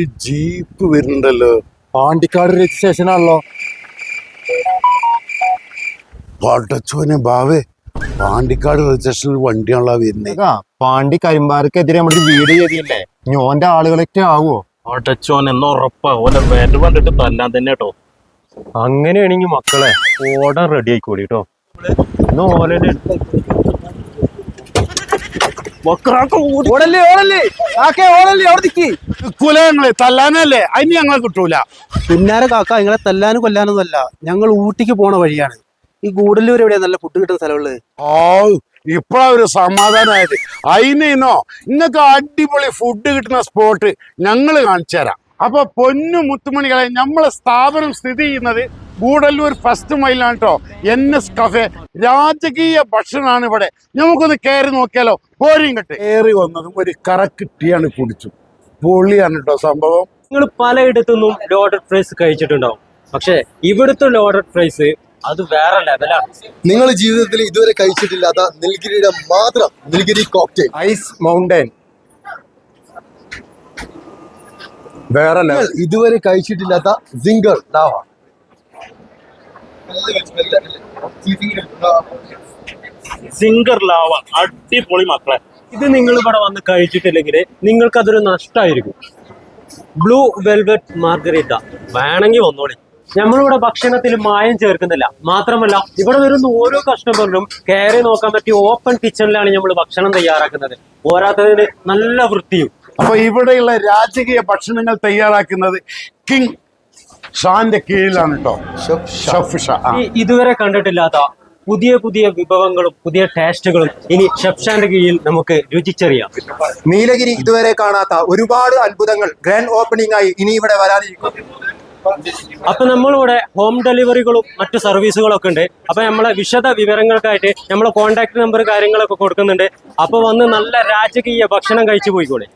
ഒരു ജീപ്പ് വരുന്നുണ്ടല്ലോ. പാണ്ടിക്കാട് രജിസ്ട്രേഷൻ ആണല്ലോ പടച്ചോനെ ബാവേ പാണ്ടിക്കാട് രജിസ്ട്രേഷനിൽ വണ്ടിയാണല്ലോ വരുന്നത് പാണ്ടി കരിമ്പാർക്കെതിരെ നമ്മൾ വീട് ചെയ്തില്ലേ? ഞോന്റെ ആളുകളൊക്കെ ആവോ അടച്ചോൻ എന്ന് ഉറപ്പാ ഓന്റെ വില കണ്ടിട്ട് തല്ലാൻ തന്നെ കേട്ടോ. അങ്ങനെയാണെങ്കിൽ മക്കളെ ഓടാൻ റെഡി ആയിക്കോളി കേട്ടോ. ഇന്ന് ഓലെ ഓടല്ലേ ഓടല്ലേ. കാക്കേ ഓടല്ലേ അവിടെ നിക്കി. കുലങ്ങളെ തല്ലാനല്ലേ? അതിന് ഞങ്ങളെ കിട്ടൂല. പിന്നാരെ കാക്ക നിങ്ങളെ തല്ലാനും കൊല്ലാനും അല്ല ഞങ്ങൾ ഊട്ടിക്ക് പോണ വഴിയാണ്. ഈ ഗൂഡല്ലൂർ എവിടെയാ? നല്ല ഫുഡ് കിട്ടുന്ന സ്ഥലമുള്ളത്. ഓ ഇപ്പഴാ ഒരു സമാധാനമായത് അതിനോ ഇങ്ങക്ക് അടിപൊളി ഫുഡ് കിട്ടുന്ന സ്പോട്ട് ഞങ്ങൾ കാണിച്ചു തരാം അപ്പൊ പൊന്നു മുത്തുമണികളെ നമ്മളെ സ്ഥാപനം സ്ഥിതി ചെയ്യുന്നത് ഗൂഡല്ലൂർ ഫസ്റ്റ് മൈലാണ് കേട്ടോ എൻ എസ് കഫേ രാജകീയ ഭക്ഷണമാണ് ഇവിടെ. നമുക്കൊന്ന് കയറി നോക്കിയാലോ? പോരും കെട്ട്. കയറി വന്നതും ഒരു കറക്ക് ടീയാണ് കുടിച്ചു പൊളിയാണ് കേട്ടോ സംഭവം. നിങ്ങൾ പലയിടത്തുനിന്നും ലോഡഡ് ഫ്രൈസ് കഴിച്ചിട്ടുണ്ടാവും. പക്ഷെ ഇവിടുത്തെ ലോഡഡ് ഫ്രൈസ് അത് വേറെ ലെവലാണ് നിങ്ങൾ ജീവിതത്തിൽ ഇതുവരെ കഴിച്ചിട്ടില്ലാത്ത നിൽഗിരിയുടെ മാത്രം നിൽഗിരി കോക്ടെയിൽ ഐസ് മൗണ്ടൻ വേറെ ഇതുവരെ കഴിച്ചിട്ടില്ലാത്ത സിംഗർ ലാവ. സിംഗർ ലാവ അടിപൊളി മക്കളെ. ഇത് നിങ്ങൾ ഇവിടെ വന്ന് കഴിച്ചിട്ടില്ലെങ്കിൽ നിങ്ങൾക്കതൊരു നഷ്ടമായിരിക്കും. ബ്ലൂ വെൽവെറ്റ് മാർഗരീറ്റ വേണമെങ്കിൽ വന്നോളി. നമ്മളിവിടെ ഭക്ഷണത്തിൽ മായം ചേർക്കുന്നില്ല. മാത്രമല്ല ഇവിടെ വരുന്ന ഓരോ കസ്റ്റമറിനും കയറി നോക്കാൻ പറ്റിയ ഓപ്പൺ കിച്ചണിലാണ് നമ്മൾ ഭക്ഷണം തയ്യാറാക്കുന്നത്. പോരാത്തതിന് നല്ല വൃത്തിയും. അപ്പൊ ഇവിടെയുള്ള രാജകീയ ഭക്ഷണങ്ങൾ തയ്യാറാക്കുന്നത് കിങ് ഷാന്റെ കീഴിലാണ് കേട്ടോ ഷെഫ് ഷാ. ഈ ഇതുവരെ കണ്ടിട്ടില്ലാത്ത പുതിയ പുതിയ വിഭവങ്ങളും പുതിയ ടേസ്റ്റുകളും ഇനി ഷെഫ്ഷാന്റെ കീഴിൽ നമുക്ക് രുചിച്ചറിയാം. നീലഗിരി ഇതുവരെ കാണാത്ത ഒരുപാട് അത്ഭുതങ്ങൾ ഗ്രാൻഡ് ഓപ്പണിംഗ് ആയി ഇനി ഇവിടെ വരാനിരിക്കും. അപ്പൊ നമ്മളിവിടെ ഹോം ഡെലിവറികളും മറ്റു സർവീസുകളും ഒക്കെ ഉണ്ട്. അപ്പൊ നമ്മളെ വിശദ വിവരങ്ങൾക്കായിട്ട് നമ്മളെ കോൺടാക്ട് നമ്പർ കാര്യങ്ങളൊക്കെ കൊടുക്കുന്നുണ്ട്. അപ്പൊ വന്ന് നല്ല രാജകീയ ഭക്ഷണം കഴിച്ചു പോയിക്കോളെ.